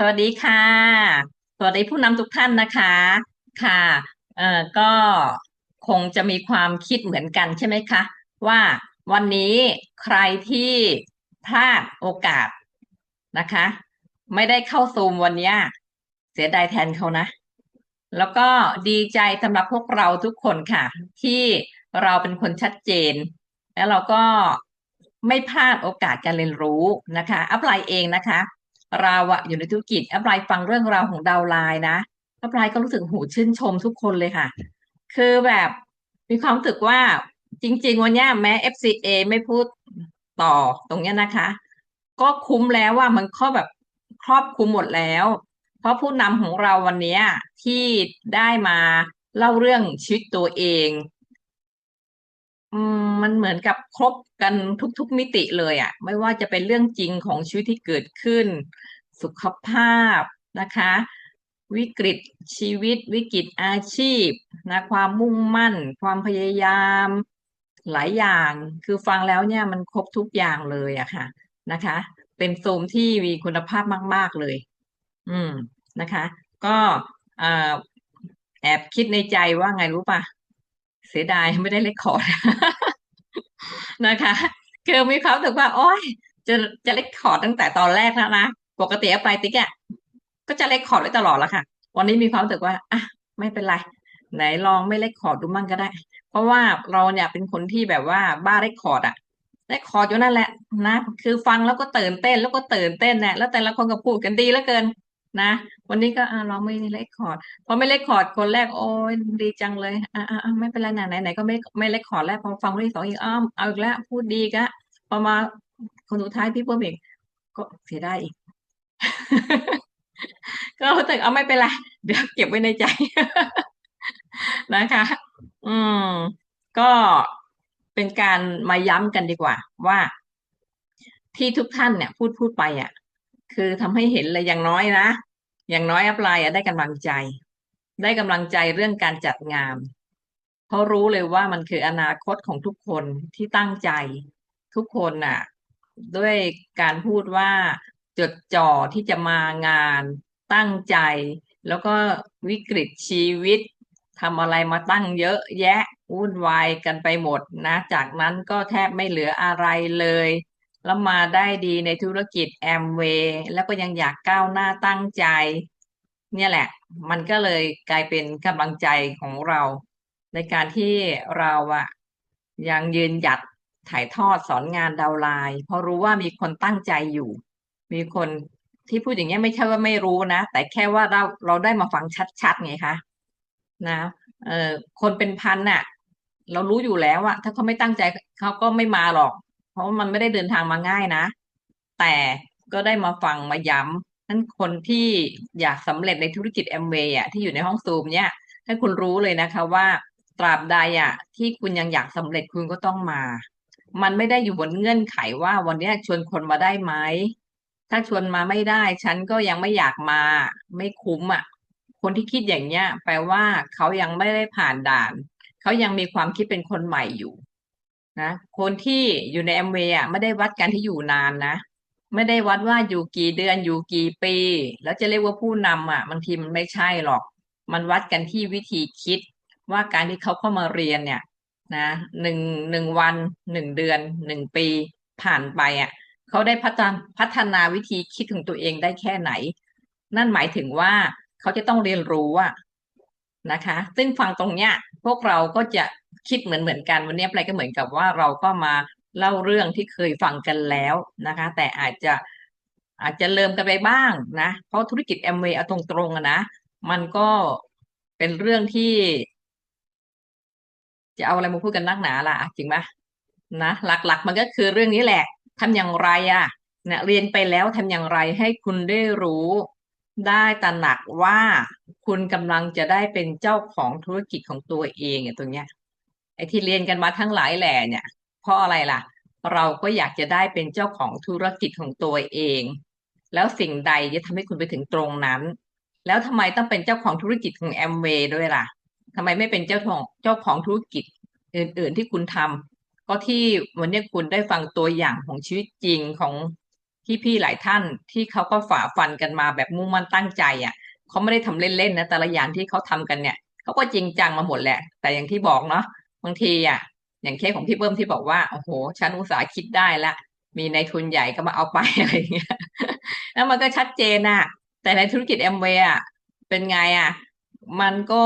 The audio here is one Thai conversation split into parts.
สวัสดีค่ะ สวัสดีผู้นำทุกท่านนะคะ ค่ะเอ่อก็คงจะมีความคิดเหมือนกันใช่ไหมคะ ว่าวันนี้ใครที่พลาดโอกาสนะคะ ไม่ได้เข้าซูมวันนี้เสียดายแทนเขานะ แล้วก็ดีใจสำหรับพวกเราทุกคนค่ะ ที่เราเป็นคนชัดเจน แล้วเราก็ไม่พลาดโอกาสการเรียนรู้นะคะ อัพไลน์เองนะคะ เราอะอยู่ในธุรกิจอัพไลน์ฟังเรื่องราวของดาวไลน์นะอัพไลน์ก็รู้สึกหูชื่นชมทุกคนเลยค่ะ คือแบบมีความรู้สึกว่าจริง ๆ วันนี้แม้ FCA ไม่พูดต่อตรงนี้นะคะ ก็คุ้มแล้วว่ามันข้อบแบบครอบคุมหมดแล้ว เพราะผู้นำของเราวันนี้ที่ได้มาเล่าเรื่องชีวิตตัวเอง อืมมันเหมือนกับครบกันทุก ๆ มิติเลยอะไม่ว่าจะเป็นเรื่องจริงของชีวิตที่เกิดขึ้น สุขภาพนะคะ วิกฤตชีวิต วิกฤตอาชีพนะความมุ่งมั่น ความพยายามหลายอย่างคือฟังแล้วเนี่ยมันครบทุกอย่างเลยอะค่ะนะคะ เป็นซูมที่มีคุณภาพมาก ๆเลย อืมนะคะ ก็อแอบคิดในใจว่าไงรู้ป่ะ เสียดายไม่ได้เลคคอร์ดนะคะคือมีความรู้สึกว่าโอ๊ยจะจะเลคคอร์ดตั้งแต่ตอนแรกแล้วนะปกติเอาไปติ๊กอะก็จะเลคคอร์ดไว้ตลอดแล้วค่ะ วันนี้มีความรู้สึกว่าอะไม่เป็นไร ไหนลองไม่เลคคอร์ดดูมั่งก็ได้ เพราะว่าเราเนี่ยเป็นคนที่แบบว่าบ้าเลคคอร์ดอะเลคคอร์ดอยู่นั่นแหละนะ คือฟังแล้วก็ตื่นเต้นแล้วก็ตื่นเต้นเนี่ยแล้วแต่ละคนก็พูดกันดีเหลือเกิน นะ วันนี้ก็เราไม่เลคคอร์ดพอไม่เลคคอร์ดคนแรกโอ้ยดีจังเลยอะอะอะไม่เป็นไรนะไหนไหนก็ไม่ไม่เลคคอร์ดแล้วพอฟังคนที่สองอีกอ้าวเอาอีกแล้วพูดดีกะพอมาคนสุดท้ายพี่เพิ่มอีกก็เสียไดายอีก ก็รู้สึกเอาไม่เป็นไรเดี๋ยวเก็บไว้ในใจ นะคะ อืม ก็เป็นการมาย้ำกันดีกว่า ว่า ที่ทุกท่านเนี่ย พูดพูดไปอะ คือทำให้เห็นเลยอย่างน้อยนะ อย่างน้อยอัพไลน์ได้กำลังใจ ได้กำลังใจเรื่องการจัดงานเพราะรู้เลยว่ามันคืออนาคตของทุกคนที่ตั้งใจทุกคนน่ะ ด้วยการพูดว่าจดจ่อที่จะมางานตั้งใจ แล้วก็วิกฤตชีวิตทำอะไรมาตั้งเยอะแยะวุ่นวายกันไปหมดนะ จากนั้นก็แทบไม่เหลืออะไรเลย แล้วมาได้ดีในธุรกิจแอมเวย์แล้วก็ยังอยากก้าวหน้าตั้งใจ เนี่ยแหละ มันก็เลยกลายเป็นกำลังใจของเรา ในการที่เราอะยังยืนหยัดถ่ายทอดสอนงานดาวไลน์เพราะรู้ว่ามีคนตั้งใจอยู่ มีคนที่พูดอย่างเงี้ยไม่ใช่ว่าไม่รู้นะ แต่แค่ว่าเราเราได้มาฟังชัดๆไงคะนะเออคนเป็นพันน่ะ เรารู้อยู่แล้วอะถ้าเขาไม่ตั้งใจเขาก็ไม่มาหรอก ราะมันไม่ได้เดินทางมาง่ายนะ แต่ก็ได้มาฟังมาย้ำนั้นคนที่อยากสำเร็จในธุรกิจแอมเวย์อะที่อยู่ในห้องซูมเนี่ยให้คุณรู้เลยนะคะว่า ตราบใดอะที่คุณยังอยากสำเร็จคุณก็ต้องมา มันไม่ได้อยู่บนเงื่อนไขว่าวันนี้ชวนคนมาได้ไหมถ้าชวนมาไม่ได้ ฉันก็ยังไม่อยากมา ไม่คุ้มอะ คนที่คิดอย่างเนี้ย แปลว่าเขายังไม่ได้ผ่านด่าน เขายังมีความคิดเป็นคนใหม่อยู่ นะคนที่อยู่ในแอมเวย์อะไม่ได้วัดการที่อยู่นานนะ ไม่ได้วัดว่าอยู่กี่เดือนอยู่กี่ปี แล้วจะเรียกว่าผู้นำอะบางทีมันไม่ใช่หรอก มันวัดกันที่วิธีคิดว่าการที่เขาเข้ามาเรียนเนี่ยนะหนึ่งหนึ่งวันหนึ่งเดือนหนึ่งปีผ่านไปอะเขาได้พัฒนาพัฒนาวิธีคิดของตัวเองได้แค่ไหน นั่นหมายถึงว่าเขาจะต้องเรียนรู้อะนะคะ ซึ่งฟังตรงเนี้ย พวกเราก็จะ คิดเหมือนเหมือนกันวันนี้อะไรก็เหมือนกับว่าเราก็มาเล่าเรื่องที่เคยฟังกันแล้วนะคะ แต่อาจจะอาจจะเริ่มกันไปบ้างนะ เพราะธุรกิจแอมเวย์เอาตรงๆนะ มันก็เป็นเรื่องที่ จะเอาอะไรมาพูดกันนักหนาล่ะ จริงไหมนะหลักๆ มันก็คือเรื่องนี้แหละทำอย่างไรอะเนี่ยเรียนไปแล้วทำอย่างไรให้คุณได้รู้ได้ตระหนักว่าคุณกำลังจะได้เป็นเจ้าของธุรกิจของตัวเองอะตรงเนี้ย ไอ้ที่เรียนกันมาทั้งหลายแหล่เนี่ย เพราะอะไรล่ะ เราก็อยากจะได้เป็นเจ้าของธุรกิจของตัวเอง แล้วสิ่งใดจะทำให้คุณไปถึงตรงนั้น แล้วทำไมต้องเป็นเจ้าของธุรกิจของแอมเวย์ด้วยล่ะทำไมไม่เป็นเจ้าของเจ้าของธุรกิจอื่น ๆ ที่คุณทำก็ที่วันนี้คุณได้ฟังตัวอย่างของชีวิตจริงของพี่ๆหลายท่านที่เขาก็ฝ่าฟันกันมาแบบมุ่งมั่นตั้งใจอะเขาไม่ได้ทำเล่นๆนะแต่ละอย่างที่เขาทำกันเนี่ยเขาก็จริงจังมาหมดแหละ แต่อย่างที่บอกเนาะางทีอะ อย่างเคสของพี่เบิ้มที่บอกว่าโอ้โหฉันอุตสาห์คิดได้ละมีในทุนใหญ่ก็มาเอาไปอะไรอย่างเงี้ยแล้วมันก็ชัดเจนอะ แต่ในธุรกิจแอมเวย์อะเป็นไงอะ มันก็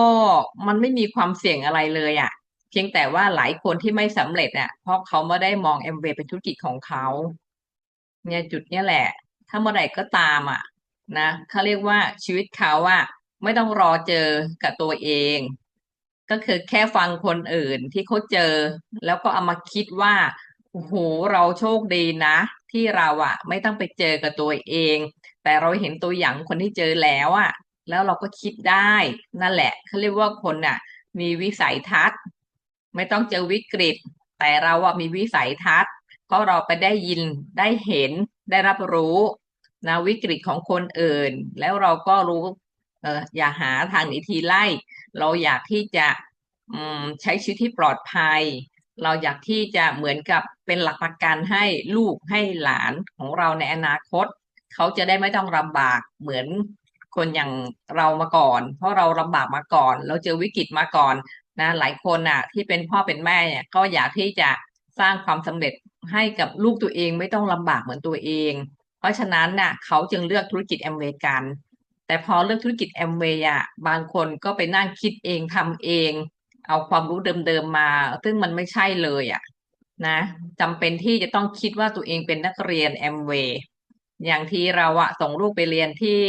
มันไม่มีความเสี่ยงอะไรเลยอะ เพียงแต่ว่าหลายคนที่ไม่สำเร็จอะเพราะเขาไม่ได้มองแอมเวย์เป็นธุรกิจของเขาเนี่ยจุดเนี้ยแหละ ถ้าเมื่อไหร่ก็ตามอะนะเขาเรียกว่าชีวิตเขาอะไม่ต้องรอเจอกับตัวเอง ก็คือแค่ฟังคนอื่นที่เขาเจอ แล้วก็เอามาคิดว่าโอ้โหเราโชคดีนะ ที่เราอะไม่ต้องไปเจอกับตัวเอง แต่เราเห็นตัวอย่างคนที่เจอแล้วอะแล้วเราก็คิดได้นั่นแหละเขาเรียกว่าคนอะ มีวิสัยทัศน์ ไม่ต้องเจอวิกฤต แต่เราอะมีวิสัยทัศน์ เพราะเราไปได้ยินได้เห็นได้รับรู้นะวิกฤตของคนอื่น แล้วเราก็รู้เอออย่าหาทางหนีทีไล่ เราอยากที่จะใช้ชีวิตที่ปลอดภัย เราอยากที่จะเหมือนกับเป็นหลักประกันให้ลูกให้หลานของเราในอนาคต เขาจะได้ไม่ต้องลำบากเหมือนคนอย่างเรามาก่อน เพราะเราลำบากมาก่อน เราเจอวิกฤตมาก่อนนะหลายคนอะ ที่เป็นพ่อเป็นแม่เนี่ยก็อยากที่จะสร้างความสำเร็จให้กับลูกตัวเองไม่ต้องลำบากเหมือนตัวเอง เพราะฉะนั้นน่ะเขาจึงเลือกธุรกิจแอมเวกัน แต่พอเลือกธุรกิจแอมเวย์อะบางคนก็ไปนั่งคิดเองทำเอง เอาความรู้เดิมๆมา ซึ่งมันไม่ใช่เลยอะนะจำเป็นที่จะต้องคิดว่าตัวเองเป็นนักเรียนแอมเวย์อย่างที่เราอะส่งลูกไปเรียนที่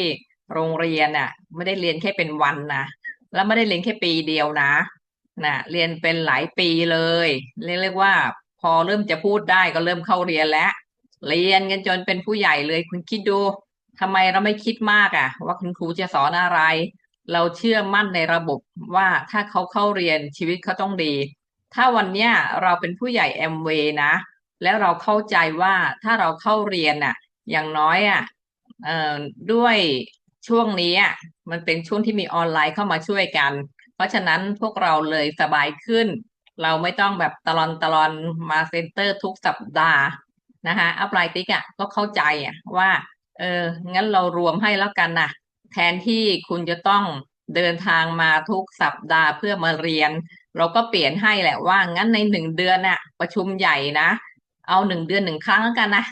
โรงเรียนอะไม่ได้เรียนแค่เป็นวันนะแล้วไม่ได้เรียนแค่ปีเดียวนะนะเรียนเป็นหลายปีเลย เรียกเรียกว่าพอเริ่มจะพูดได้ก็เริ่มเข้าเรียนแล้ว เรียนกันจนเป็นผู้ใหญ่เลยคุณคิดดู ทำไมเราไม่คิดมากอะว่าคุณครูจะสอนอะไร เราเชื่อมั่นในระบบว่าถ้าเขาเข้าเรียนชีวิตเขาต้องดี ถ้าวันเนี้ยเราเป็นผู้ใหญ่แอมเวย์นะ แล้วเราเข้าใจว่าถ้าเราเข้าเรียนน่ะ อย่างน้อยอะเอ่อด้วยช่วงนี้อะมันเป็นช่วงที่มีออนไลน์เข้ามาช่วยกัน เพราะฉะนั้นพวกเราเลยสบายขึ้น เราไม่ต้องแบบตลอนตลอนมาเซ็นเตอร์ทุกสัปดาห์นะคะอัพไลน์ติ๊กอะก็เข้าใจอะว่า เออ งั้นเรารวมให้แล้วกันนะแทนที่คุณจะต้องเดินทางมาทุกสัปดาห์เพื่อมาเรียน เราก็เปลี่ยนให้แหละว่า งั้นในหนึ่งเดือนน่ะ ประชุมใหญ่นะ เอาหนึ่งเดือนหนึ่งครั้งแล้วกันนะ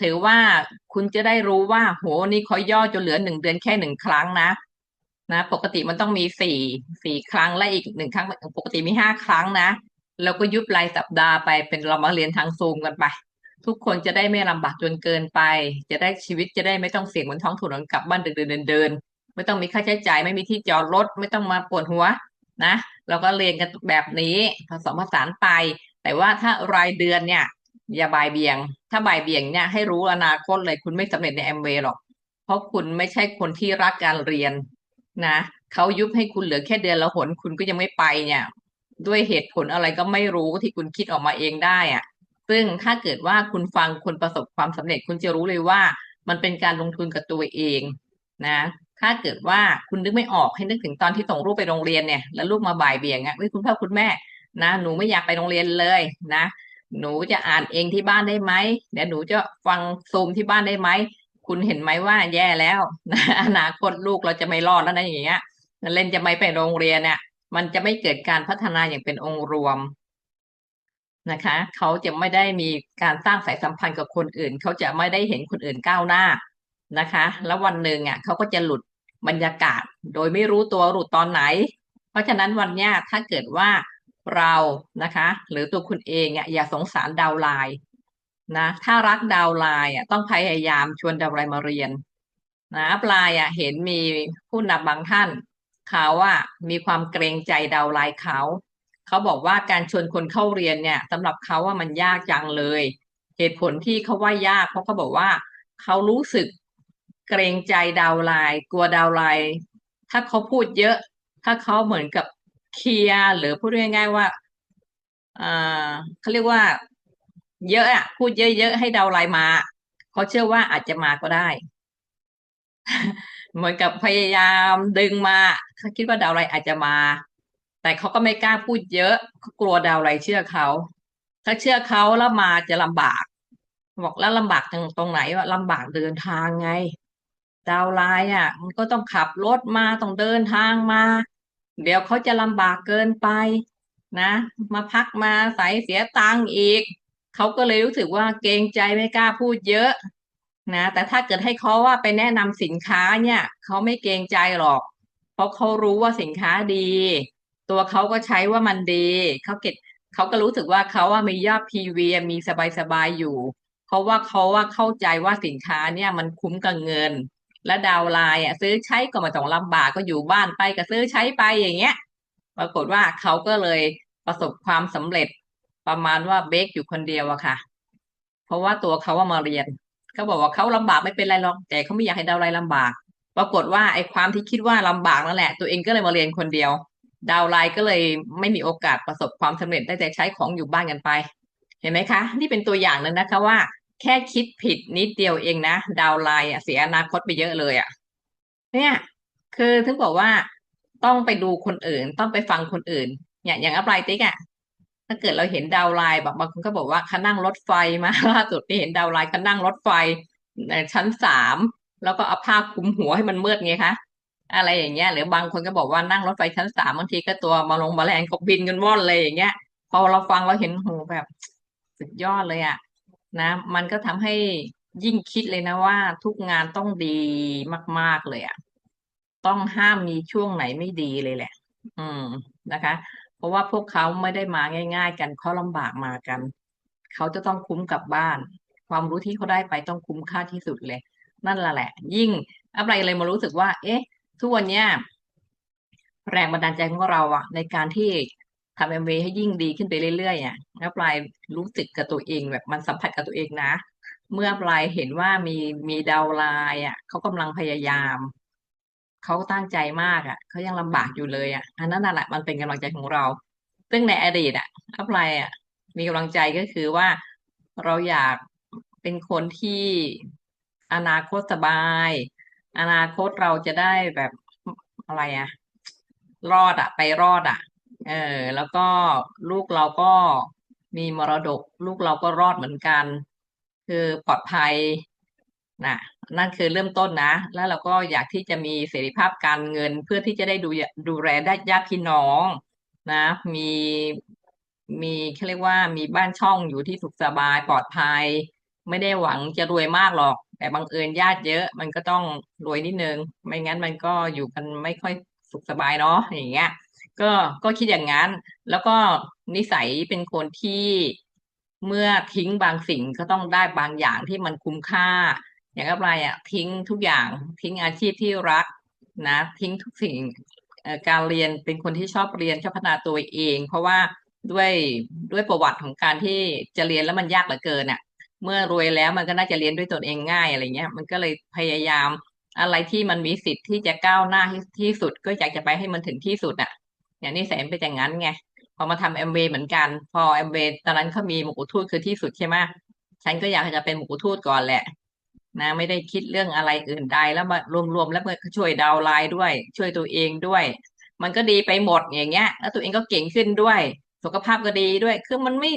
ถือว่าคุณจะได้รู้ว่า โหนี่เขาย่อจนเหลือหนึ่งเดือนแค่หนึ่งครั้งนะ นะปกติมันต้องมีสี่สี่ครั้งและอีกหนึ่งครั้ง ปกติมีห้าครั้งนะแล้วก็ยุบรายสัปดาห์ไปเป็นเรามาเรียนทางซูมกันไป ทุกคนจะได้ไม่ลำบากจนเกินไป จะได้ชีวิตจะได้ไม่ต้องเสี่ยงบนท้องถนนกลับบ้านเดินเดินเดินไม่ต้องมีค่าใช้จ่ายไม่มีที่จอดรถไม่ต้องมาปวดหัวนะเราก็เรียนกันแบบนี้ผสมผสานไป แต่ว่าถ้ารายเดือนเนี่ย อย่าบายเบี่ยง ถ้าบายเบี่ยงเนี่ยให้รู้อนาคตเลยคุณไม่สำเร็จในแอมเวย์หรอก เพราะคุณไม่ใช่คนที่รักการเรียนนะเขายุบให้คุณเหลือแค่เดือนละหนคุณก็ยังไม่ไปเนี่ย ด้วยเหตุผลอะไรก็ไม่รู้ที่คุณคิดออกมาเองได้อะ ซึ่งถ้าเกิดว่าคุณฟังคนประสบความสำเร็จคุณจะรู้เลยว่า มันเป็นการลงทุนกับตัวเองนะถ้าเกิดว่าคุณนึกไม่ออกให้นึกถึงตอนที่ส่งลูกไปโรงเรียนเนี่ยแล้วลูกมาบ่ายเบี่ยงอะคุณพ่อคุณแม่นะหนูไม่อยากไปโรงเรียนเลยนะ หนูจะอ่านเองที่บ้านได้ไหมเดี๋ยวหนูจะฟังซูมที่บ้านได้ไหมคุณเห็นไหมว่าแย่แล้วนะอนาคตลูกเราจะไม่รอดแล้วนะอย่างเงี้ยเล่นจะไม่ไปโรงเรียนเนี่ยมันจะไม่เกิดการพัฒนาอย่างเป็นองค์รวม นะคะเขาจะไม่ได้มีการสร้างสายสัมพันธ์กับคนอื่น เขาจะไม่ได้เห็นคนอื่นก้าวหน้านะคะ แล้ววันหนึ่งอะเขาก็จะหลุดบรรยากาศ โดยไม่รู้ตัวหลุดตอนไหน เพราะฉะนั้นวันนี้ถ้าเกิดว่าเรานะคะ หรือตัวคุณเองอะอย่าสงสารดาวไลน์นะถ้ารักดาวไลน์อะต้องพยายามชวนดาวไลน์มาเรียนนะปลายอะเห็นมีผู้นำบางท่านเขาว่ามีความเกรงใจดาวไลน์เขา เขาบอกว่าการชวนคนเข้าเรียนเนี่ยสำหรับเขาว่ามันยากจังเลย เหตุผลที่เขาว่ายาก เพราะเขาบอกว่าเขารู้สึกเกรงใจดาวไลน์กลัวดาวไลน์ถ้าเขาพูดเยอะ ถ้าเขาเหมือนกับเคลียหรือพูดง่ายๆว่าอ่าเขาเรียกว่า เยอะอะ พูดเยอะๆให้ดาวไลน์มาเขาเชื่อว่าอาจจะมาก็ได้ เหมือนกับพยายามดึงมาเขาคิดว่าดาวไลน์อาจจะมา แต่เขาก็ไม่กล้าพูดเยอะเขากลัวดาวไลเชื่อเขาถ้าเชื่อเขาแล้วมาจะลำบาก บอกแล้วลำบากตรงตรงไหนวะลำบากเดินทางไง ดาวไลน์อะ มันก็ต้องขับรถมาต้องเดินทางมา เดี๋ยวเขาจะลำบากเกินไปนะ มาพักมาใส่เสียตังค์อีกเขาก็เลยรู้สึกว่าเกรงใจไม่กล้าพูดเยอะนะแต่ถ้าเกิดให้เขาว่าไปแนะนำสินค้าเนี่ยเขาไม่เกรงใจหรอก เพราะเขารู้ว่าสินค้าดี ตัวเขาก็ใช้ว่ามันดีเขาเก็ตเขาก็รู้สึกว่าเขาว่ามียอดพีวีมีสบายๆอยู่ เพราะว่าเขาว่าเข้าใจว่าสินค้าเนี่ยมันคุ้มกับเงิน และดาวไลน์อะซื้อใช้ก็มาต้องลำบากก็อยู่บ้านไปก็ซื้อใช้ไปอย่างเงี้ย ปรากฏว่าเขาก็เลยประสบความสำเร็จประมาณว่าเบคอยู่คนเดียวอะค่ะ เพราะว่าตัวเขาว่ามาเรียนเขาบอกว่าเขาลำบากไม่เป็นไรหรอกแต่เขาไม่อยากให้ดาวไลน์ลำบาก ปรากฏว่าไอ้ความที่คิดว่าลำบากนั่นแหละ ตัวเองก็เลยมาเรียนคนเดียว ดาวไลน์ก็เลยไม่มีโอกาสประสบความสำเร็จได้แต่ใช้ของอยู่บ้านกันไป เห็นไหมคะ นี่เป็นตัวอย่างนึงนะคะว่า แค่คิดผิดนิดเดียวเองนะ ดาวไลน์อ่เสียอนาคตไปเยอะเลยอะ เนี่ยคือถึงบอกว่าต้องไปดูคนอื่นต้องไปฟังคนอื่นอย่างอย่างอัปไลติ๊กอะถ้าเกิดเราเห็นดาวไลน์แบบบางคนก็บอกว่าเขานั่งรถไฟมาล่าสุดที่เห็นดาวไลน์เขานั่งรถไฟในชั้นสามแล้วก็เอาผ้าคลุมหัวให้มันมืดไงคะ อะไรอย่างเงี้ย หรือบางคนก็บอกว่านั่งรถไฟชั้นสามบางทีก็ตัวมาลงมาแรงก็บินกันว่อนเลยอย่างเงี้ย พอเราฟังเราเห็นโหแบบสุดยอดเลยอะนะ มันก็ทำให้ยิ่งคิดเลยนะว่า ทุกงานต้องดีมาก ๆเลยอะต้องห้ามมีช่วงไหนไม่ดีเลยแหละ อืมนะคะ เพราะว่าพวกเขาไม่ได้มาง่าย ๆ กันเขาลำบากมากัน เขาจะต้องคุ้มกับบ้าน ความรู้ที่เขาได้ไปต้องคุ้มค่าที่สุดเลย นั่นแหละแหละ ยิ่งอะไรเลยมารู้สึกว่า เอ๊ะ ทุกวันเนี้ยแรงบันดาลใจของเราอะในการที่ทำเอ็มวีให้ยิ่งดีขึ้นไปเรื่อยๆอะแล้วปลายรู้สึกกับตัวเองแบบมันสัมผัสกับตัวเองนะ เมื่อปลายเห็นว่ามีมีดาวไลน์อะเขากำลังพยายาม เขาตั้งใจมากอะเขายังลำบากอยู่เลยอะอันนั้นแหละมันเป็นกำลังใจของเรา ซึ่งในอดีตอะอัปลน์อะมีกำลังใจก็คือว่าเราอยากเป็นคนที่อนาคตสบาย อนาคตเราจะได้แบบอะไรอะรอดอะไปรอดอะเออ แล้วก็ลูกเราก็มีมรดก ลูกเราก็รอดเหมือนกัน คือปลอดภัยนะนั่นคือเริ่มต้นนะ แล้วเราก็อยากที่จะมีเสรีภาพการเงินเพื่อที่จะได้ดูดูแลได้ญาติพี่น้องนะ มีมีเขาเรียกว่ามีบ้านช่องอยู่ที่สุขสบายปลอดภัย ไม่ได้หวังจะรวยมากหรอก แต่บังเอิญญาติเยอะ มันก็ต้องรวยนิดนึง ไม่งั้นมันก็อยู่กันไม่ค่อยสุขสบายเนาะอย่างเงี้ย ก็ก็คิดอย่างนั้น แล้วก็นิสัยเป็นคนที่เมื่อทิ้งบางสิ่งก็ต้องได้บางอย่างที่มันคุ้มค่า อย่างอะไรอะทิ้งทุกอย่างทิ้งอาชีพที่รักนะ ทิ้งทุกสิ่งการเรียนเป็นคนที่ชอบเรียนชอบพัฒนาตัวเอง เพราะว่าด้วยด้วยประวัติของการที่จะเรียนแล้วมันยากเหลือเกินอะ เมื่อรวยแล้วมันก็น่าจะเรียนด้วยตนเองง่ายอะไรเงี้ย มันก็เลยพยายามอะไรที่มันมีสิทธิ์ที่จะก้าวหน้าที่สุดก็อยากจะไปให้มันถึงที่สุดอะ อย่างนี้แสนเป็นอย่างนั้นไงพอมาทำแอมเวย์เหมือนกัน พอแอมเวย์ตอนนั้นเขามีหมูทูตคือที่สุดใช่ไหมฉันก็อยากจะเป็นหมูทูตก่อนแหละนะไม่ได้คิดเรื่องอะไรอื่นใดแล้วมารวมๆแล้วก็ช่วยดาวไลน์ด้วย ช่วยตัวเองด้วย มันก็ดีไปหมดอย่างเงี้ย แล้วตัวเองก็เก่งขึ้นด้วย สุขภาพก็ดีด้วย คือมันไม่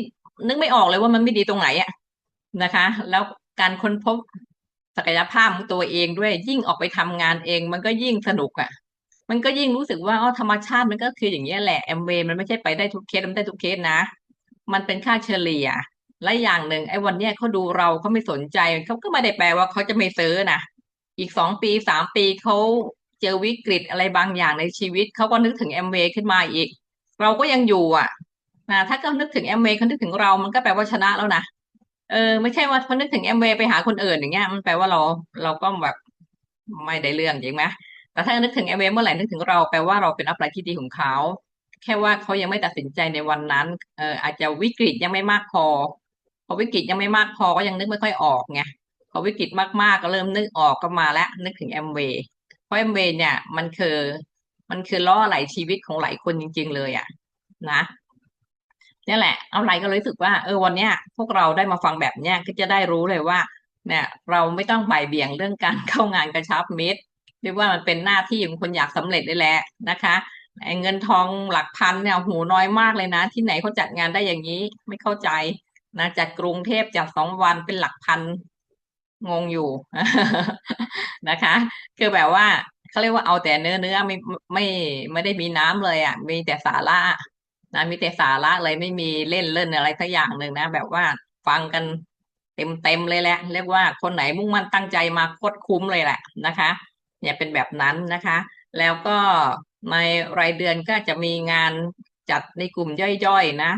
นึกไม่ออกเลยว่ามันไม่ดีตรงไหนอะ นะคะ แล้วการค้นพบศักยภาพของตัวเองด้วย ยิ่งออกไปทำงานเอง มันก็ยิ่งสนุกอะมันก็ยิ่งรู้สึกว่าอ๋อธรรมชาติมันก็คืออย่างนี้แหละแอมเวย์มันไม่ใช่ไปได้ทุกเคสมันได้ทุกเคสนะ มันเป็นค่าเฉลี่ย และอย่างหนึ่งไอ้วันเนี้ยเขาดูเราเขาไม่สนใจเขาก็ไม่ได้แปลว่าเขาจะไม่ซื้อนะอีกสองปีสามปีเขาเจอวิกฤตอะไรบางอย่างในชีวิตเขาก็นึกถึงแอมเวย์ขึ้นมาอีก เราก็ยังอยู่อะนะถ้าเขานึกถึงแอมเวย์เขานึกถึงเรามันก็แปลว่าชนะแล้วนะ เออไม่ใช่ว่าเขานึกถึงแอมเวย์ไปหาคนอื่นอย่างเงี้ย มันแปลว่าเราเราก็แบบไม่ได้เรื่องจริงไหมแต่ถ้านึกถึงเอเวย์เมื่อไหร่นึกถึงเราแปลว่าเราเป็นอัพไลน์ที่ดีของเขาแค่ว่าเขายังไม่ตัดสินใจในวันนั้น เอออาจจะวิกฤตยังไม่มากพอพอวิกฤตยังไม่มากพอก็ยังนึกไม่ค่อยออกไงพอวิกฤตมากๆก็เริ่มนึกออกก็มาแล้ว นึกถึงแอมเวย์เพราะแอมเวย์เนี่ย มันคือ มันคือล่อไหลชีวิตของหลายคนจริง ๆ เลยอะนะ นี่แหละ เอาไรก็รู้สึกว่าเออวันเนี้ย พวกเราได้มาฟังแบบเนี้ยก็จะได้รู้เลยว่า เนี่ย เราไม่ต้องบ่ายเบี่ยงเรื่องการเข้างานกระชับมิตรเรียกว่ามันเป็นหน้าที่ของคนอยากสำเร็จได้แหละนะคะเงินทองหลักพันเนี่ยหูน้อยมากเลยนะ ที่ไหนเขาจัดงานได้อย่างนี้ไม่เข้าใจนะจากกรุงเทพจากสองวันเป็นหลักพันงงอยู่นะคะ คือแบบว่าเขาเรียกว่าเอาแต่เนื้อเนื้อไม่ไม่ไม่ได้มีน้ำเลยอะ มีแต่สาระ นะมีแต่สาระเลยไม่มีเล่นเล่นอะไรสักอย่างหนึ่งนะแบบว่าฟังกันเต็มเต็มเลยแหละ เรียกว่าคนไหนมุ่งมั่นตั้งใจมาโคตรคุ้มเลยแหละนะคะเนี่ยเป็นแบบนั้นนะคะ แล้วก็ในรายเดือนก็จะมีงานจัดในกลุ่มย่อยๆนะ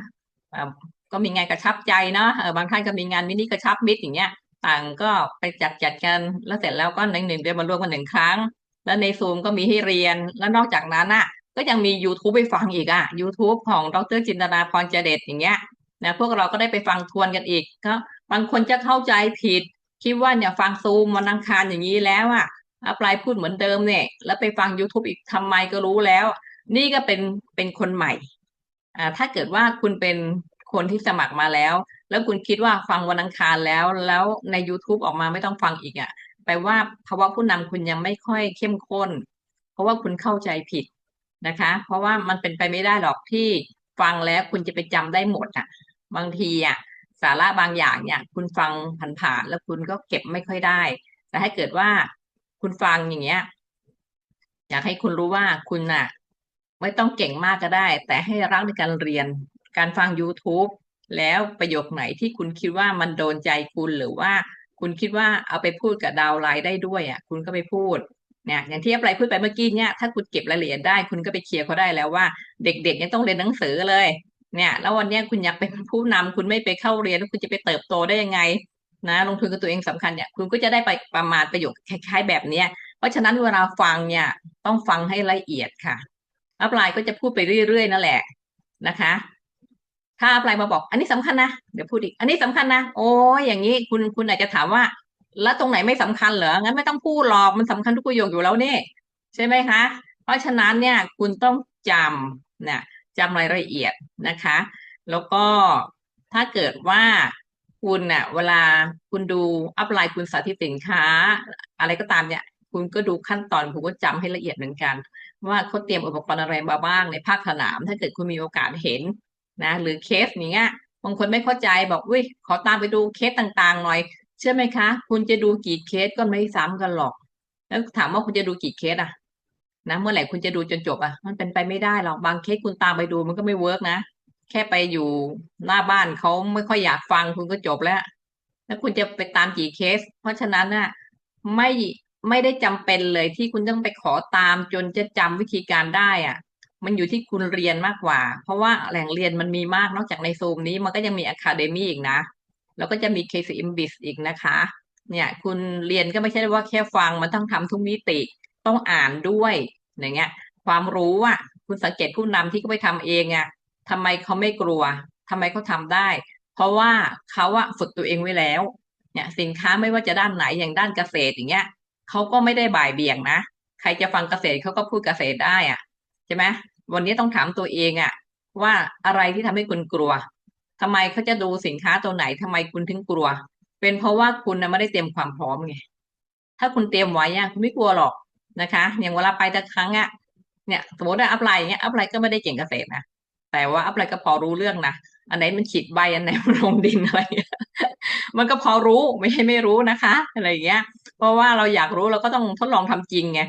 ก็มีงานกระชับใจเนาะเออบางท่านก็มีงานมินิกระชับมิตรอย่างเงี้ย ต่างก็ไปจัดจัดกันแล้วเสร็จแล้วก็ในหนึ่งเดือนมารวมกันหนึ่งครั้ง แล้วในซูมก็มีให้เรียนแล้วนอกจากนั้นอะ ก็ยังมี YouTube ไปฟังอีกอะ YouTube ของดรจินตนาพรเจเดตอย่างเงี้ยนะพวกเราก็ได้ไปฟังทวนกันอีกก็บางคนจะเข้าใจผิด คิดว่าเนี่ยฟังซูมวันอังคารอย่างนี้แล้วอะอัปลน์พูดเหมือนเดิมเนี่ย แล้วไปฟัง YouTube อีกทำไมก็รู้แล้ว นี่ก็เป็นเป็นคนใหม่อ่าถ้าเกิดว่าคุณเป็นคนที่สมัครมาแล้ว แล้วคุณคิดว่าฟังวันอังคารแล้ว แล้วใน YouTube ออกมาไม่ต้องฟังอีกอะแปลว่าภาวะผู้นำคุณยังไม่ค่อยเข้มข้น เพราะว่าคุณเข้าใจผิด นะคะ เพราะว่ามันเป็นไปไม่ได้หรอกที่ฟังแล้วคุณจะไปจำได้หมดอะ บางทีอะสาระบางอย่างเนี่ย คุณฟังผ่านๆแล้วคุณก็เก็บไม่ค่อยได้ แต่ถ้เกิดว่าคุณฟังอย่างเงี้ย อยากให้คุณรู้ว่าคุณน่ะ ไม่ต้องเก่งมากก็ได้ แต่ให้รักในการเรียนการฟัง YouTube แล้วประโยคไหนที่คุณคิดว่ามันโดนใจคุณหรือว่าคุณคิดว่าเอาไปพูดกับดาวไลน์ได้ด้วยอะ คุณก็ไปพูด เนี่ยอย่างที่อะไรพูดไปเมื่อกี้เนี่ยถ้าคุณเก็บรายละเอียดได้ คุณก็ไปเคลียร์เขาได้แล้วว่า เด็กๆยังต้องเรียนหนังสือเลย เนี่ย แล้ววันนี้คุณอยากเป็นผู้นำคุณไม่ไปเข้าเรียนแล้วคุณจะไปเติบโตได้ยังไง นะ ลงทุนกับตัวเองสำคัญเนี่ยคุณก็จะได้ไปประมาณประโยคคล้ายๆแบบเนี้ยเพราะฉะนั้นเวลาฟังเนี่ยต้องฟังให้ละเอียดค่ะอัพไลน์ก็จะพูดไปเรื่อยๆนั่นแหละนะคะ ถ้าอัพไลน์มาบอก อันนี้สำคัญนะเดี๋ยวพูดอีก อันนี้สำคัญนะโอ้ยอย่างนี้คุณคุณอาจจะถามว่า แล้วตรงไหนไม่สำคัญเหรอ งั้นไม่ต้องพูดหรอก มันสำคัญทุกประโยคอยู่แล้วนี่ ใช่ไหมคะ เพราะฉะนั้นเนี่ยคุณต้องจำนี่ยจำรายละเอียดนะคะ แล้วก็ถ้าเกิดว่าคุณเน่ะเวลาคุณดูอัพไลน์คุณสาธิตสินค้า อะไรก็ตามเนี่ย คุณก็ดูขั้นตอนคุณก็จำให้ละเอียดเหมือนกัน ว่าเขาเตรียมอุปกรณ์อะไรมาบ้างในภาคสนาม ถ้าเกิดคุณมีโอกาสเห็นนะ หรือเคสอย่างเงี้ยบางคนไม่เข้าใจบอกอุ้ยขอตามไปดูเคสต่างๆหน่อย ช่ไหมคะ คุณจะดูกี่เคสก็ไม่ซ้ำกันหรอก แล้วถามว่าคุณจะดูกี่เคสอะนะเมื่อไหร่คุณจะดูจนจบอะ มันเป็นไปไม่ได้หรอกบางเคสคุณตามไปดูมันก็ไม่เวิร์กนะแค่ไปอยู่หน้าบ้านเขาไม่ค่อยอยากฟังคุณก็จบแล้ว แล้วคุณจะไปตามกี่เคส เพราะฉะนั้นน่ะไม่ไม่ได้จำเป็นเลยที่คุณต้องไปขอตามจนจะจำวิธีการได้อะ มันอยู่ที่คุณเรียนมากกว่า เพราะว่าแหล่งเรียนมันมีมากนอกจากในซูมนี้มันก็ยังมีอะคาเดมี่อีกนะ แล้วก็จะมี Case i m b i s อีกนะคะ เนี่ยคุณเรียนก็ไม่ใช่ว่าแค่ฟังมันต้องทำทุกมิติ ต้องอ่านด้วยอย่างเงี้ย ความรู้อะคุณสังเกตผู้นำที่เขาไปทำเองอะทำไมเขาไม่กลัวทำไมเขาทาได้ เพราะว่าเขาอะฝึกตัวเองไว้แล้วเนี่ยสินค้าไม่ว่าจะด้านไหนอย่างด้านเกษตรอย่างเงี้ยเขาก็ไม่ได้บ่ายเบี่ยงนะ ใครจะฟังเกษตรเขาก็พูดเกษตรได้อะใช่ไหมวันนี้ต้องถามตัวเองอะว่าอะไรที่ทำให้คุณกลัว ทำไมเขาจะดูสินค้าตัวไหนทำไมคุณถึงกลัว เป็นเพราะว่าคุณนะไม่ได้เตรียมความพร้อมไงถ้าคุณเตรียมไว้อะคุณไม่กลัวหรอกนะคะ อย่างเวลาไปแต่ครั้งอะเนี่ยสมมติว่าอัพไลน์เงี้ยอัพไลน์ก็ไม่ได้เก่งเกษตรนะแต่ว่าอัพไลน์ก็พอรู้เรื่องนะอันไหนมันฉีดใบอันไหนมันลงดินอะไรเงี้ยมันก็พอรู้ไม่ใช่ไม่รู้นะคะ อะไรอย่างเงี้ย เพราะว่าเราอยากรู้เราก็ต้องทดลองทำจริงไง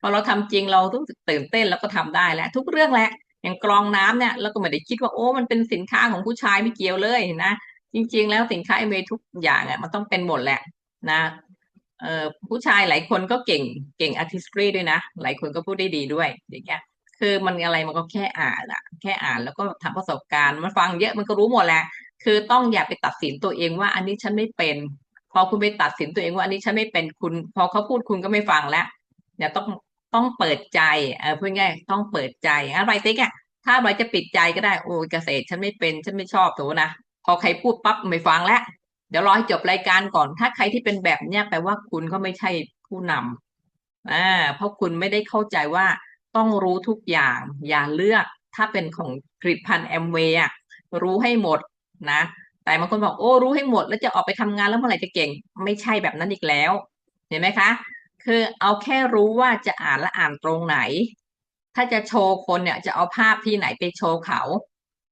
พอเราทำจริงเราต้องตื่นเต้นแล้วก็ทำได้แล้วทุกเรื่องแหละ อย่างกรองน้ำเนี่ยเราก็ไม่ได้คิดว่าโอ้มันเป็นสินค้าของผู้ชายไม่เกี่ยวเลยนะจริง ๆ แล้วสินค้าเอเมทุกอย่างอะมันต้องเป็นหมดแหละนะเอ่อผู้ชายหลายคนก็เก่งเก่ง artistry ด้วยนะ หลายคนก็พูดได้ดีด้วยอย่างเงี้ยคือมันอะไรมันก็แค่อ่านอะแค่อ่านแล้วก็ทำประสบการณ์มันฟังเยอะมันก็รู้หมดแหละคือต้องอย่าไปตัดสินตัวเองว่า อันนี้ฉันไม่เป็น พอคุณไปตัดสินตัวเองว่าอันนี้ฉันไม่เป็นคุณ พอเขาพูดคุณก็ไม่ฟังแล้วอย่าต้อง ต้องเปิดใจเออพูดง่ายต้องเปิดใจอะไรติ๊กอะถ้าเราจะปิดใจก็ได้โอ้เกษตรฉันไม่เป็นฉันไม่ชอบถูกนะพอใครพูดปั๊บไม่ฟังแล้วเดี๋ยวรอให้จบรายการก่อน ถ้าใครที่เป็นแบบเนี้ยแปลว่าคุณก็ไม่ใช่ผู้นำอ่าเพราะคุณไม่ได้เข้าใจว่าต้องรู้ทุกอย่างอย่าเลือก ถ้าเป็นของผลิตภัณฑ์แอมเวย์รู้ให้หมดนะ แต่บางคนบอกโอ้รู้ให้หมด แล้วจะออกไปทำงานแล้วเมื่อไหร่จะเก่ง ไม่ใช่แบบนั้นอีกแล้ว เห็นไหมคะ คือเอาแค่รู้ว่าจะอ่านและอ่านตรงไหน ถ้าจะโชว์คนเนี่ย จะเอาภาพที่ไหนไปโชว์เขา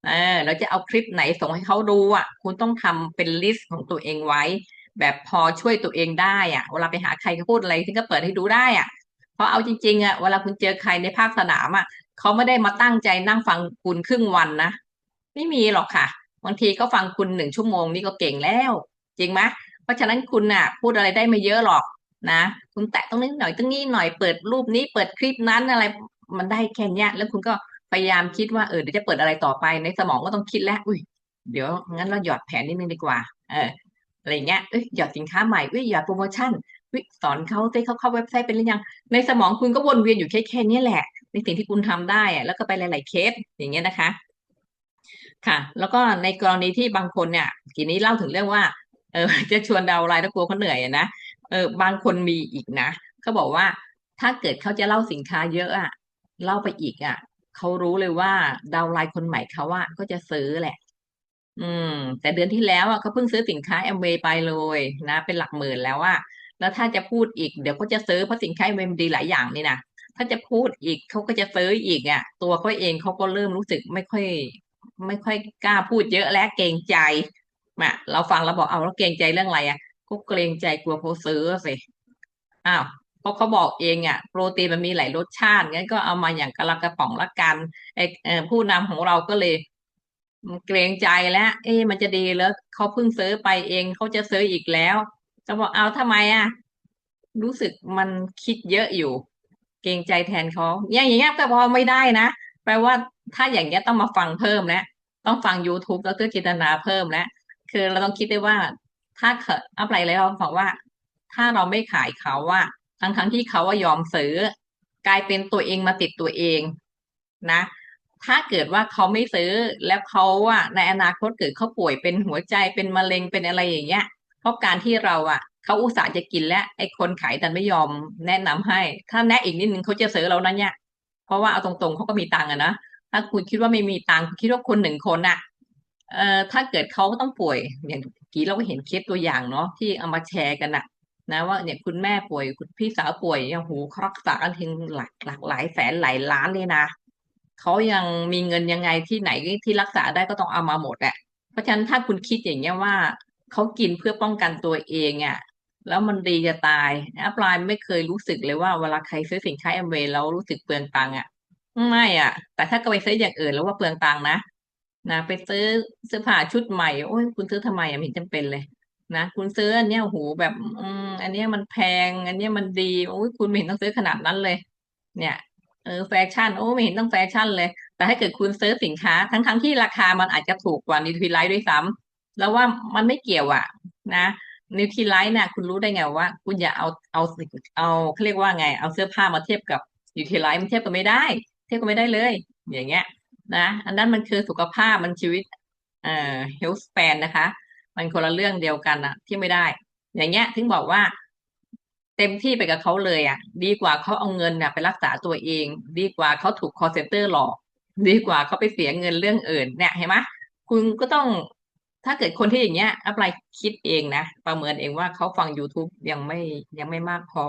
เออเราจะเอาคลิปไหนส่งให้เขาดูอะ คุณต้องทำเป็นลิสต์ของตัวเองไว้ แบบพอช่วยตัวเองได้อะ เวลาไปหาใครเขาพูดอะไรที่ก็เปิดให้ดูได้อะ เพราะเอาจริงๆอะเวลาคุณเจอใครในภาคสนามอะเขาไม่ได้มาตั้งใจนั่งฟังคุณครึ่งวันนะไม่มีหรอกค่ะบางทีเขาฟังคุณหนึ่งชั่วโมงนี่ก็เก่งแล้ว จริงไหมเพราะฉะนั้นคุณน่ะ พูดอะไรได้ไม่เยอะหรอก นะคุณแตะตรงนี้หน่อยตรงนี้หน่อยเปิดรูปนี้เปิดคลิปนั้นอะไรมันได้แค่นี้แล้วคุณก็พยายามคิดว่าเออเดี๋ยวจะเปิดอะไรต่อไปในสมองก็ต้องคิดแล้ว อุ้ยเดี๋ยวงั้นเราหยอดแผนนิดนึงดีกว่า เอออะไรเงี้ยเอ้ยหยอดสินค้าใหม่เอ้ยหยอดโปรโมชั่นเอ้ยสอนเขาเต้เขาเข้าเว็บไซต์เป็นหรือยัง ในสมองคุณก็วนเวียนอยู่แค่แค่นี้แหละ ในสิ่งที่คุณทำได้อะแล้วก็ไปหลาย ๆ เคสอย่างเงี้ยนะคะ ค่ะ แล้วก็ในกรณีที่บางคนเนี่ยทีนี้เล่าถึงเรื่องว่าเออจะชวนดาวไลน์แล้วกลัวเขาเหนื่อยนะ เออบางคนมีอีกนะเขาบอกว่าถ้าเกิดเขาจะเล่าสินค้าเยอะอะเล่าไปอีกอะเขารู้เลยว่าดาวไลน์คนใหม่เขาว่าก็จะซื้อแหละ อืม แต่เดือนที่แล้วอะเขาเพิ่งซื้อสินค้าแอมเวย์ไปเลยนะเป็นหลักหมื่นแล้วว่าแล้วถ้าจะพูดอีกเดี๋ยวเขาจะซื้อเพราะสินค้าแอมเวย์ดีหลายอย่างนี่นะถ้าจะพูดอีกเขาก็จะซื้ออีกอะตัวเขาเองเขาก็เริ่มรู้สึกไม่ค่อย ไม่ค่อยกล้าพูดเยอะและเกรงใจมาเราฟังแล้วบอกเอาแล้วเกรงใจเรื่องอะไรอะ ก็เกรงใจกลัวเขาซื้อสิอ้าวเพราะเขาบอกเองอะ โปรตีนมันมีหลายรสชาติงั้นก็เอามาอย่างกระละกระป๋องละกันไอ้ผู้นำของเราก็เลยเกรงใจแล้ว เอ๊มันจะดีแล้วเขาเพิ่งซื้อไปเองเขาจะซื้ออีกแล้วจะบอกเอาทำไมอะ รู้สึกมันคิดเยอะอยู่ เกรงใจแทนเขาอย่างอย่างเงี้ยก็พอไม่ได้นะแปลว่าถ้าอย่างเงี้ยต้องมาฟังเพิ่มแล้วต้องฟัง YouTube แล้วก็จินตนาเพิ่มแล้วคือเราต้องคิดได้ว่า ถ้าเกิดอะไรแล้วบอกว่า ถ้าเราไม่ขายเขาว่าทั้งทั้งที่เขาว่ายอมซื้อกลายเป็นตัวเองมาติดตัวเองนะ ถ้าเกิดว่าเขาไม่ซื้อแล้วเขาอะในอนาคตเกิดเขาป่วยเป็นหัวใจเป็นมะเร็งเป็นอะไรอย่างเงี้ยเพราะการที่เราอะเขาอุตส่าห์จะกินแล้วไอ้คนขายดันไม่ยอมแนะนำให้ ถ้าแนะอีกนิดนึงเขาจะซื้อเรานะเนี่ยเพราะว่าเอาตรงๆเขาก็มีตังค์อะนะถ้าคุณคิดว่าไม่มีตังค์คิดว่าคนหนึ่งคนอะเอ่อถ้าเกิดเขาต้องป่วยอย่าง กี้เราก็เห็นเคสตัวอย่างเนาะที่เอามาแชร์กันอะนะว่าเนี่ยคุณแม่ป่วยคุณพี่สาวป่วยยังหูรักษากันถึงหลักหลักหลายแสนหลายล้านเลยนะเขายังมีเงินยังไงที่ไหนที่รักษาได้ก็ต้องเอามาหมดแหละเพราะฉะนั้นถ้าคุณคิดอย่างเงี้ยว่าเขากินเพื่อป้องกันตัวเองอะแล้วมันดีจะตายแอปไลน์ไม่เคยรู้สึกเลยว่าเวลาใครซื้อสินค้าแอมเวย์แล้วรู้สึกเปลืองตังค์อะ ไม่อะ แต่ถ้าก็ไปซื้ออย่างอื่นแล้วว่าเปลืองตังค์นะ นะไปซื้อเสื้อผ้าชุดใหม่โอ้ยคุณซื้อทำไมอะไม่เห็นจำเป็นเลย นะคุณซื้ออันเนี้ยโหแบบอืมอันเนี้ยมันแพง อันเนี้ยมันดีโอ้ยคุณไม่เห็นต้องซื้อขนาดนั้นเลย เนี่ยเออแฟชั่นโอ้ไม่เห็นต้องแฟชั่นเลย แต่ถ้าเกิดคุณซื้อสินค้า ทั้งทั้งที่ราคามันอาจจะถูกกว่านิวทรีไลท์ด้วยซ้ำแล้วว่ามันไม่เกี่ยวอะนะนิวทรีไลท์เนี่ยคุณรู้ได้ไงว่า คุณอย่าเอาเอาเอาเขาเรียกว่าไง เอาเสื้อผ้ามาเทียบกับนิวทรีไลท์มันเทียบกันไม่ได้ เทียบกันไม่ได้เลย อย่างเงี้ย นะ อันนั้นมันคือสุขภาพมันชีวิต เอ่อเฮลท์ส p ปนนะคะ มันคนละเรื่องเดียวกันอะที่ไม่ได้ อย่างเงี้ยถึงบอกว่า เต็มที่ไปกับเขาเลยอะดีกว่าเขาเอาเงินน่ะไปรักษาตัวเอง ดีกว่าเขาถูก call center หลอก ดีกว่าเขาไปเสียเงินเรื่องอื่น เนี่ยเห็นไหมคุณก็ต้องถ้าเกิดคนที่อย่างเงี้ยอะไรคิดเองนะ ประเมินเองว่าเขาฟัง YouTube ยังไม่ยังไม่มากพอ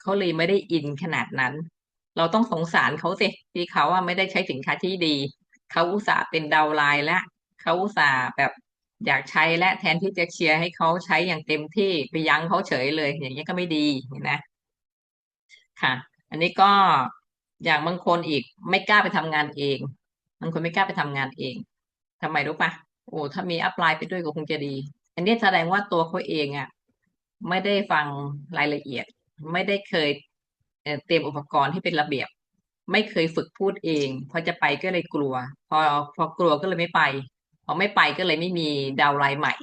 เขาเลยไม่ได้อินขนาดนั้น เราต้องสงสารเขาสิที่เขาว่าไม่ได้ใช้สินค้าที่ดี เขาอุตส่าห์เป็นดาวไลน์และเขาอุตส่าห์แบบอยากใช้และแทนที่จะเชียร์ให้เขาใช้อย่างเต็มที่ไปยั้งเขาเฉยเลย อย่างนี้ก็ไม่ดีนะค่ะ อันนี้ก็อย่างบางคนอีกไม่กล้าไปทำงานเองบางคนไม่กล้าไปทำงานเองทำไมรู้ปะโอ้ถ้ามีอัพไลน์ไปด้วยก็คงจะดี อันนี้แสดงว่าตัวเขาเองอะ ไม่ได้ฟังรายละเอียด ไม่ได้เคย เตรียมอุปกรณ์ที่เป็นระเบียบ ไม่เคยฝึกพูดเองพอจะไปก็เลยกลัว พอพอกลัวก็เลยไม่ไป พอไม่ไปก็เลยไม่มีดาวไลน์ใหม่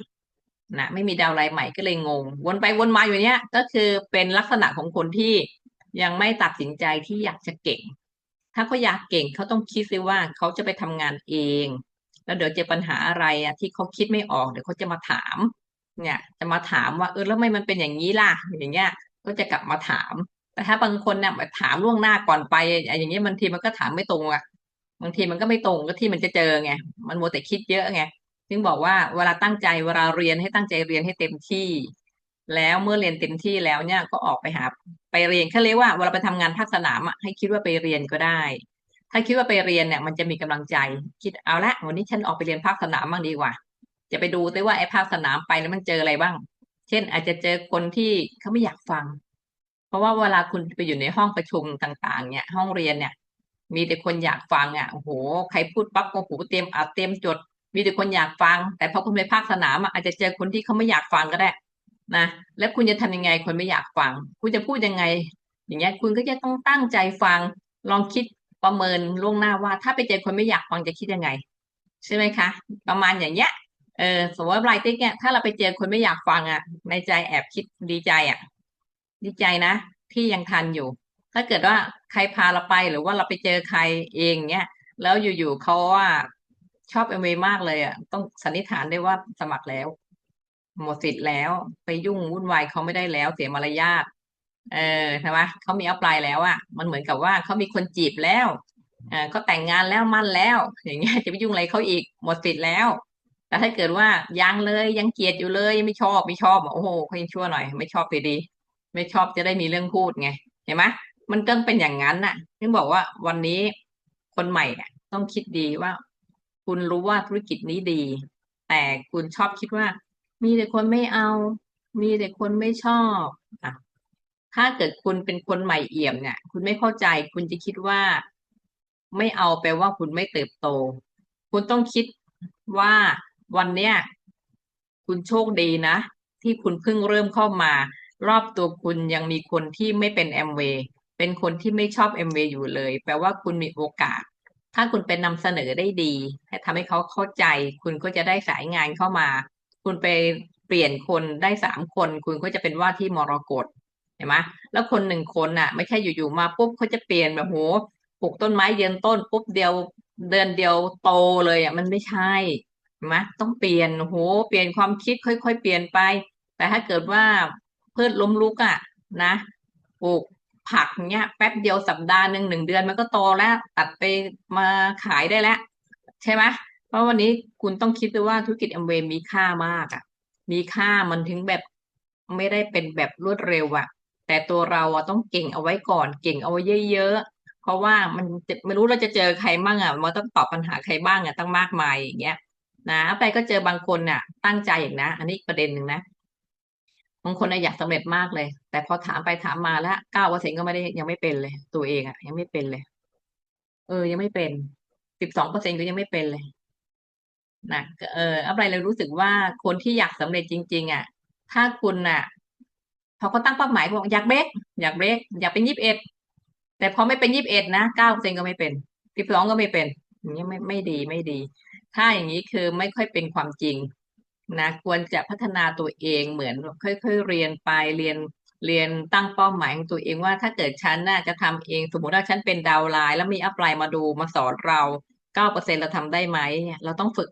นะไม่มีดาวไลน์ใหม่ก็เลยงง วนไปวนมาอยู่เนี้ย ก็คือเป็นลักษณะของคนที่ยังไม่ตัดสินใจที่อยากจะเก่ง ถ้าเขาอยากเก่งเขาต้องคิดซิว่าเขาจะไปทำงานเอง แล้วเดี๋ยวเจอปัญหาอะไรอะที่เขาคิดไม่ออกเดี๋ยวเขาจะมาถาม เนี่ย จะมาถามว่าเออแล้วทำไมมันเป็นอย่างนี้ล่ะอย่างเงี้ย ก็จะกลับมาถาม แต่ถ้าบางคนเนี่ยถามล่วงหน้าก่อนไปอย่างเงี้ยบางทีมันก็ถามไม่ตรงอะบางทีมันก็ไม่ตรงก็ที่มันจะเจอไงมันโมแต่คิดเยอะไงถึงบอกว่าเวลาตั้งใจเวลาเรียนให้ตั้งใจเรียนให้เต็มที่ แล้วเมื่อเรียนเต็มที่แล้วเนี่ยก็ออกไปหาไปเรียนเขาเรียกว่าเวลาไปทำงานภาคสนามอะให้คิดว่าไปเรียนก็ได้ ถ้าคิดว่าไปเรียนเนี่ยมันจะมีกำลังใจ คิดเอาละวันนี้ฉันออกไปเรียนภาคสนามบ้างดีกว่า จะไปดูด้ว่าไอ้ภาคสนามไปแล้วมันเจออะไรบ้าง เช่น อาจจะเจอคนที่เขาไม่อยากฟัง เพราะว่าเวลาคุณไปอยู่ในห้องประชุมต่าง ๆ เนี่ย ห้องเรียนเนี่ย มีแต่คนอยากฟังอะโอ้โหใครพูดปั๊บโอ้โหเตรียมอัดเตรียมจด มีแต่คนอยากฟัง แต่พอคุณไปภาคสนามอะอาจจะเจอคนที่เขาไม่อยากฟังก็ได้นะแล้วคุณจะทำยังไงคนไม่อยากฟัง คุณจะพูดยังไง อย่างเงี้ยคุณก็จะต้องตั้งใจฟัง ลองคิดประเมินล่วงหน้าว่า ถ้าไปเจอคนไม่อยากฟังจะคิดยังไง ใช่ไหมคะ ประมาณอย่างเงี้ยเออสมมติว่าไลติ๊กเนี่ยถ้าเราไปเจอคนไม่อยากฟังอะ ในใจแอบคิดดีใจอะ ดีใจนะ ที่ยังทันอยู่ ถ้าเกิดว่าใครพาเราไปหรือว่าเราไปเจอใครเองเนี้ยแล้วอยู่ๆเขาว่าชอบเอ็มวีมากเลยอะต้องสันนิษฐานได้ว่าสมัครแล้ว หมดสิทธิ์แล้ว ไปยุ่งวุ่นวายเขาไม่ได้แล้วเสียมารยาทเออใช่ไหมเขามีอัปลน์แล้วอะมันเหมือนกับว่าเขามีคนจีบแล้วเออเขาแต่งงานแล้วมั่นแล้ว อย่างเงี้ยจะไปยุ่งอะไรเขาอีกหมดสิทธิ์แล้ว แต่ถ้าเกิดว่ายังเลยยังเกลียดอยู่เลยไม่ชอบไม่ชอบโอ้โหเขายังชั่วหน่อย ไม่ชอบไปดี ไม่ชอบจะได้มีเรื่องพูดไงเห็นไหมมันต้องเป็นอย่างนั้นน่ะถึงบอกว่าวันนี้คนใหม่เนี่ยต้องคิดดีว่า คุณรู้ว่าธุรกิจนี้ดี แต่คุณชอบคิดว่า มีแต่คนไม่เอา มีแต่คนไม่ชอบอะถ้าเกิดคุณเป็นคนใหม่เอี่ยมเนี่ย คุณไม่เข้าใจคุณจะคิดว่า ไม่เอาแปลว่าคุณไม่เติบโต คุณต้องคิดว่าวันเนี้ยคุณโชคดีนะ ที่คุณเพิ่งเริ่มเข้ามา รอบตัวคุณยังมีคนที่ไม่เป็นแอมเวย์เป็นคนที่ไม่ชอบแอมเวย์อยู่เลย แปลว่าคุณมีโอกาส ถ้าคุณเป็นนำเสนอได้ดีให้ทำให้เขาเข้าใจ คุณก็จะได้สายงานเข้ามา คุณไปเปลี่ยนคนได้สามคน คุณก็จะเป็นว่าที่มรกตเห็นไหมแล้วคนหนึ่งคนน่ะ ไม่ใช่อยู่ๆมาปุ๊บเขาจะเปลี่ยนแบบโหปลูกต้นไม้เยืนต้นปุ๊บเดียวเดือนเดียวโตเลยอะมันไม่ใช่เห็นไหมต้องเปลี่ยนโหเปลี่ยนความคิดค่อย ๆ เปลี่ยนไป แต่ถ้าเกิดว่า พืชล้มลุกอะนะปลูกผักเนี้ยแป๊บเดียวสัปดาห์หนึ่งหนึ่งเดือนมันก็โตแล้ว ตัดไปมาขายได้แล้ว ใช่ไหมเพราะวันนี้คุณต้องคิดด้วยว่าธุรกิจแอมเวย์มีค่ามากอะ มีค่ามันถึงแบบไม่ได้เป็นแบบรวดเร็วอะ แต่ตัวเราอะต้องเก่งเอาไว้ก่อนเก่งเอาไว้เยอะๆเพราะว่ามันไม่รู้เราจะเจอใครบ้างอะมันต้องตอบปัญหาใครบ้างอะตั้งมากมายอย่างเงี้ยนะไปก็เจอบางคนเนี่ยตั้งใจอย่างนะ อันนี้ประเด็นหนึ่งนะ บางคนอยากสำเร็จมากเลย แต่พอถามไปถามมาแล้วเก้าเปอร์เซ็นก็ไม่ได้ยังไม่เป็นเลย ตัวเองอะยังไม่เป็นเลย เออ ยังไม่เป็นสิบสองเปอร์เซ็นก็ยังไม่เป็นเลยนะเอออะไรเลยรู้สึกว่าคนที่อยากสำเร็จจริง ๆอะถ้าคุณอะพอเขาตั้งเป้าหมายบอกอยากเบรกอยากเบรกอยากเป็นยี่สิบเอ็ดแต่พอไม่เป็นยี่สิบเอ็ดนะเก้าเปอร์เซ็นก็ไม่เป็นสิบสองก็ไม่เป็นอย่างนี้ไม่ไม่ดีไม่ดี ถ้าอย่างนี้คือไม่ค่อยเป็นความจริง นะควรจะพัฒนาตัวเองเหมือนค่อยๆเรียนไปเรียนเรียนตั้งเป้าหมายของตัวเองว่าถ้าเกิดฉันน่าจะทำเองสมมติว่าฉันเป็นดาวไลน์แล้วมีอัพไลน์มาดูมาสอนเราเก้าเปอร์เซ็นเราทำได้ไหมเราต้องฝึก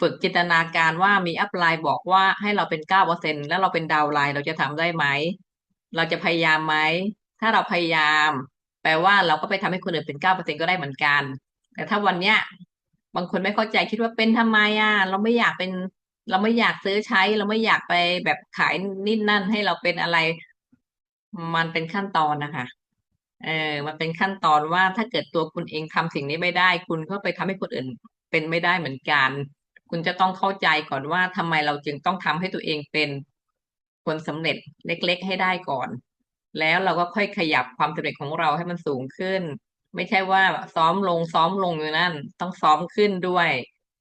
ฝึกจินตนาการว่ามีอัพไลน์บอกว่าให้เราเป็นเก้าเปอร์เซ็นแล้วเราเป็นดาวไลน์เราจะทำได้ไหมเราจะพยายามไหมถ้าเราพยายาม แปลว่าเราก็ไปทำให้คนอื่นเป็นเก้าเปอร์เซ็นก็ได้เหมือนกัน แต่ถ้าวันเนี้ยบางคนไม่เข้าใจคิดว่าเป็นทำไมอะเราไม่อยากเป็น เราไม่อยากซื้อใช้เราไม่อยากไปแบบขายนิ่นนั่นให้เราเป็นอะไร มันเป็นขั้นตอนนะคะเออมันเป็นขั้นตอนว่าถ้าเกิดตัวคุณเองทำสิ่งนี้ไม่ได้ คุณก็ไปทำให้คนอื่นเป็นไม่ได้เหมือนกัน คุณจะต้องเข้าใจก่อนว่าทำไมเราจึงต้องทำให้ตัวเองเป็นคนสำเร็จเล็ก ๆ ให้ได้ก่อน แล้วเราก็ค่อยขยับความสำเร็จของเราให้มันสูงขึ้น ไม่ใช่ว่าซ้อมลงซ้อมลงอยู่นั่น ต้องซ้อมขึ้นด้วย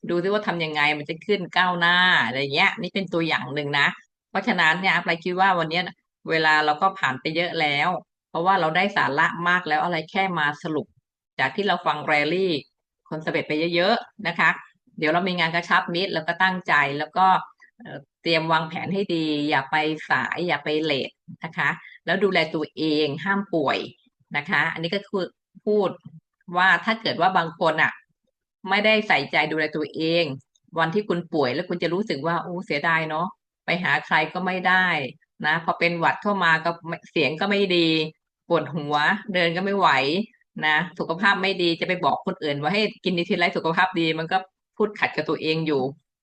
ดูที่ว่าทำยังไงมันจะขึ้นก้าวหน้าอะไรเงี้ย นี่เป็นตัวอย่างหนึ่งนะ เพราะฉะนั้นเนี่ยอะไรคิดว่าวันนี้เวลาเราก็ผ่านไปเยอะแล้ว เพราะว่าเราได้สาระมากแล้วอะไรแค่มาสรุป จากที่เราฟังแรลลี่ คนสำเร็จไปเยอะๆนะคะ เดี๋ยวเรามีงานกระชับมิตรแล้วก็ตั้งใจแล้วก็เตรียมวางแผนให้ดี อย่าไปสายอย่าไปเลทนะคะ แล้วดูแลตัวเองห้ามป่วยนะคะ อันนี้ก็คือพูดว่าถ้าเกิดว่าบางคนอะ ไม่ได้ใส่ใจดูแลตัวเอง วันที่คุณป่วยแล้วคุณจะรู้สึกว่าโอ้เสียดายเนาะไปหาใครก็ไม่ได้นะพอเป็นหวัดเข้ามาก็เสียงก็ไม่ดีปวดหัว เดินก็ไม่ไหวนะสุขภาพไม่ดีจะไปบอกคนอื่น ว่าให้กินนิทิไลสุขภาพดี มันก็พูดขัดกับตัวเองอยู่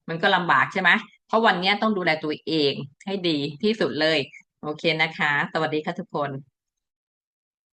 มันก็ลำบากใช่ไหมเพราะวันนี้ต้องดูแลตัวเองให้ดีที่สุดเลย โอเคนะคะ สวัสดีค่ะทุกคน